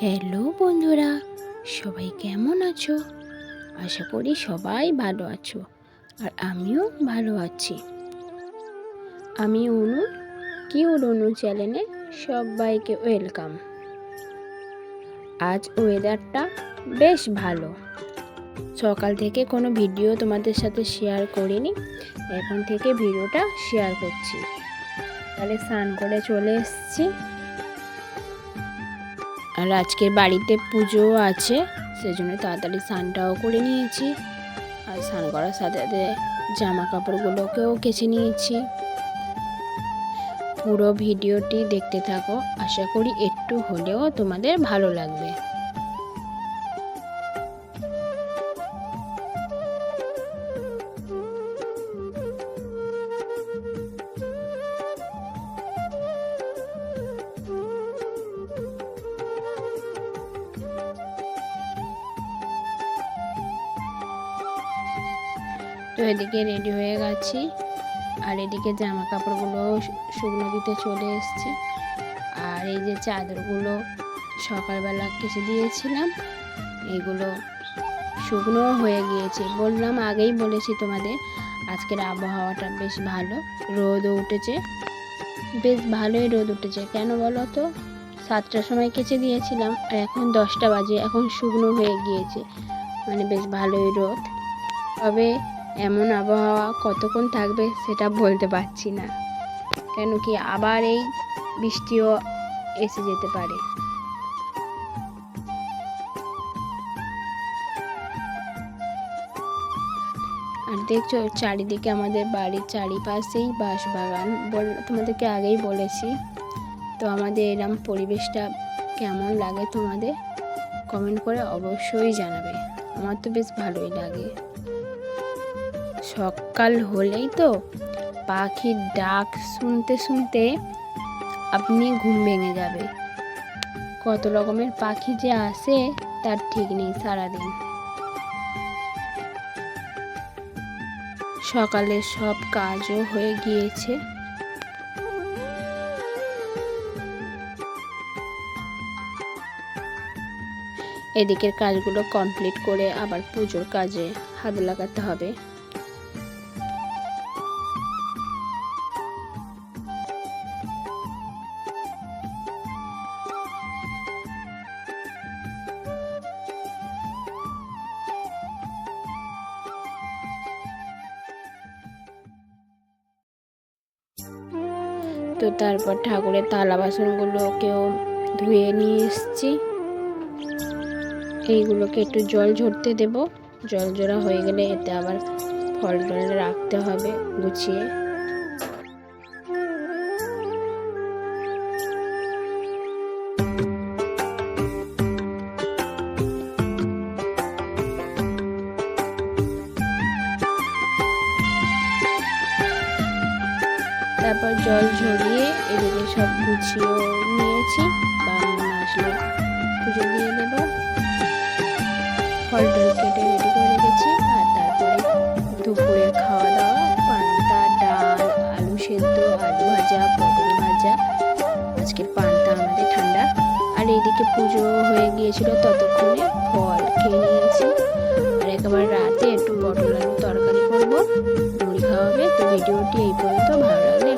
Hello বন্ধুরা, সবাই কেমন আছো? আশা করি সবাই ভালো আছো আর আমিও ভালো আছি। আমি অনু কিউর অনু চ্যানেলে সবাইকে ওয়েলকাম। আজ ওয়েদারটা বেশ ভালো। সকাল থেকে কোনো ভিডিও তোমাদের সাথে শেয়ার করিনি, এখন থেকে ভিডিওটা শেয়ার করছি। তাহলে স্নান করে চলে এসেছি। আর আজকের বাড়িতে পুজো আছে, সেজন্য তাড়াতাড়ি স্নানটাও করে নিয়েছি। আর স্নান করার সাথে সাথে জামা কাপড়গুলোকেও কেচে নিয়েছি। পুরো ভিডিওটি দেখতে থাকো। আশা করি একটু হলেও তোমাদের ভালো লাগবে। তো এদিকে রেডি হয়ে গেছি। আর এদিকে জামা কাপড়গুলো শুকনো দিতে চলে এসেছি। আর এই যে চাদরগুলো সকালবেলা কেচে দিয়েছিলাম, এগুলো শুকনো হয়ে গিয়েছে। বললাম, আগেই বলেছি তোমাদের, আজকের আবহাওয়াটা বেশ ভালো, রোদও উঠেছে। বেশ ভালোই রোদ উঠেছে। কেন বলো তো? সাতটার সময় কেচে দিয়েছিলাম, আর এখন দশটা বাজে, এখন শুকনো হয়ে গিয়েছে। মানে বেশ ভালোই রোদ। তবে এমন আবহাওয়া কতক্ষণ থাকবে সেটা বলতে পারছি না। কেন কি আবার এই বৃষ্টিও এসে যেতে পারে। আর দেখছ, চারিদিকে আমাদের বাড়ির চারিপাশেই বাঁশবাগান বল তোমাদেরকে আগেই বলেছি। তো আমাদের এরম পরিবেশটা কেমন লাগে তোমাদের? কমেন্ট করে অবশ্যই জানাবে। আমার তো বেশ ভালোই লাগে। সকাল হলেই তো পাখির ডাক শুনতে শুনতে আপনি ঘুম ভেঙে যাবে। কত রকমের পাখি যে আসে, তার ঠিক নেই সারাদিন। সকালে সব কাজও হয়ে গিয়েছে। এদিকের কাজগুলো কমপ্লিট করে আবার পুজোর কাজে হাত লাগাতে হবে। তো তারপর ঠাকুরের থালা বাসনগুলোকেও ধুয়ে নিয়ে এসছি। এইগুলোকে একটু জল ঝরতে দেব। জল জোড়া হয়ে গেলে এতে আবার ফল টল রাখতে হবে, গুছিয়ে। তারপর জল ঝরিয়ে এদিকে সব গুছিয়েও নিয়েছি বামন আসলে। পুজো দিয়ে দেব। ফল টল কেটে রেডি করে রেখেছি, আর তারপরে দুপুরে খাওয়া দাওয়া, পান্তা, ডাল, আলু সেদ্ধ, আলু ভাজা, পটল ভাজা। আজকের পান্তা আমাদের ঠান্ডা। আর এইদিকে পুজো হয়ে গিয়েছিল ততক্ষণে, ফল খেয়ে নিয়েছি। আর একেবারে রাতে একটু পটল আলু তরকারি করব। মুড়ি হবে। তো ভিডিওটি এই পর্যন্ত। ভালো লাগলে